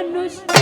মানুষ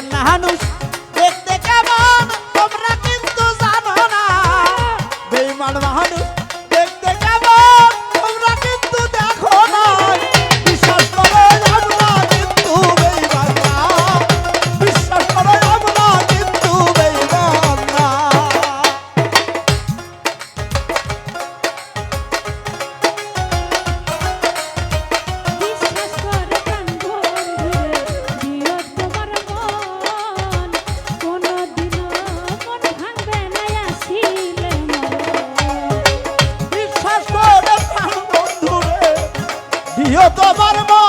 মানুষ দিও তোমার মন।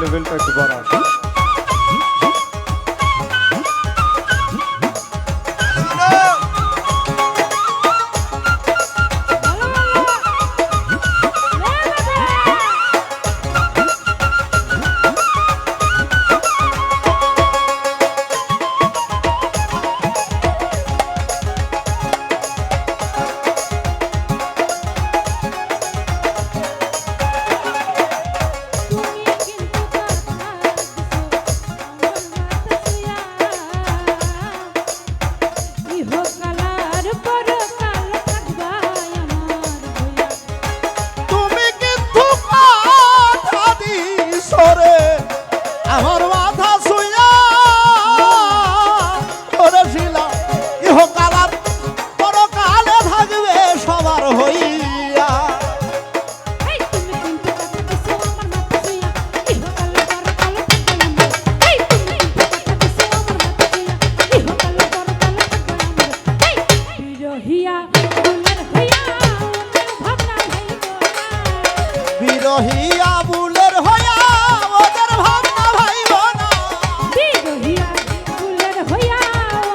লেভেলটা একটু বাড়ান বিরহিয়া বুলের হইয়া, ওদের ভাবনা ভাইব না। বিরহিয়া বুলের হইয়া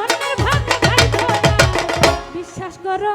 অন্যের ভাবনা ভাইব না। বিশ্বাস করো